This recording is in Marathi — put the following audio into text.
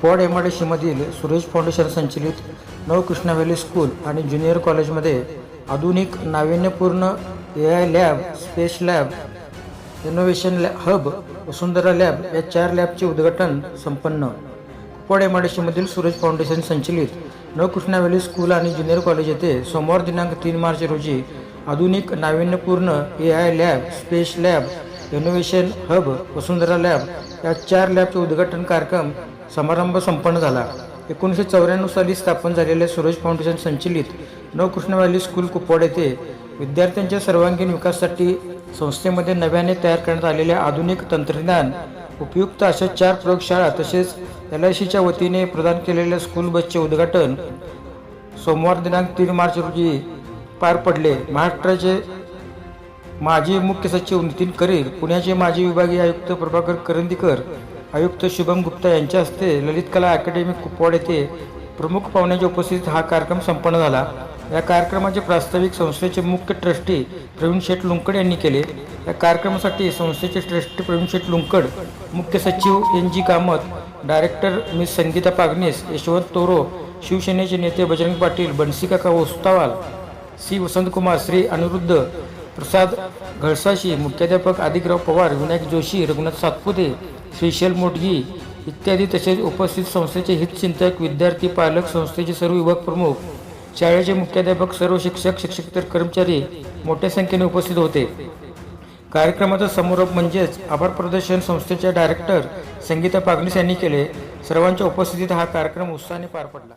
कुपवाड एम आय डी सीमधील सुरेश फाउंडेशन संचलित नवकृष्णा व्हॅली स्कूल आणि ज्युनियर कॉलेजमध्ये आधुनिक नाविन्यपूर्ण A I lab space lab innovation लॅ हब वसुंधरा लॅब या चार लॅबचे उद्घाटन संपन्न. कुपवाड एम आय डी सीमधील सुरेश फाउंडेशन संचलित नवकृष्णा व्हॅली स्कूल आणि ज्युनियर कॉलेज येथे सोमवार दिनांक तीन मार्च रोजी आधुनिक नाविन्यपूर्ण A I lab space lab innovation hub Vasundhara lab या चार लॅबचे उद्घाटन कार्यक्रम समारंभ संपन्न झाला. एकोणीसशे चौऱ्याण्णव साली स्थापन झालेले सूरज फाउंडेशन संचलित नवकृष्ण व्हॅली स्कूल कुपवाड येथे विद्यार्थ्यांच्या सर्वांगीण विकासासाठी संस्थेमध्ये नव्याने तयार करण्यात आलेल्या आधुनिक तंत्रज्ञान उपयुक्त अशा चार प्रयोगशाळा तसेच एल आय सीच्या वतीने प्रदान केलेल्या स्कूल बसचे उद्घाटन सोमवार दिनांक तीन मार्च रोजी पार पडले. महाराष्ट्राचे माजी मुख्य सचिव नितीन करीर पुण्याचे माजी विभागीय आयुक्त प्रभाकर करंदीकर आयुक्त शुभम गुप्ता यांच्या हस्ते ललित कला अकॅडमी कुपवाड येथे प्रमुख पाहुण्याच्या उपस्थितीत हा कार्यक्रम संपन्न झाला. या कार्यक्रमाचे प्रास्ताविक संस्थेचे मुख्य ट्रस्टी प्रवीण शेठ लुंकड यांनी केले. या कार्यक्रमासाठी संस्थेचे ट्रस्टी प्रवीण शेठ लुंकड मुख्य सचिव N G Kamat director miss Sangeeta Pagnes Yashwant Toro शिवसेनेचे नेते बजरंग पाटील बन्सीकाका ओस्तावाल सी वसंतकुमार श्री अनिरुद्ध प्रसाद घळसाशी मुख्याध्यापक आदिकराव पवार विनायक जोशी रघुनाथ सातपुते श्रीशैल मोटगी इत्यादी तसेच उपस्थित संस्थेचे हितचिंतक विद्यार्थी पालक संस्थेचे सर्व विभाग प्रमुख शाळेचे मुख्याध्यापक सर्व शिक्षक शिक्षकेतर कर्मचारी मोठ्या संख्येने उपस्थित होते. कार्यक्रमाचा समारोप म्हणजेच आभार प्रदर्शन संस्थेच्या डायरेक्टर संगीता पागनीस यांनी केले. सर्वांच्या उपस्थितीत हा कार्यक्रम उत्साहाने पार पडला.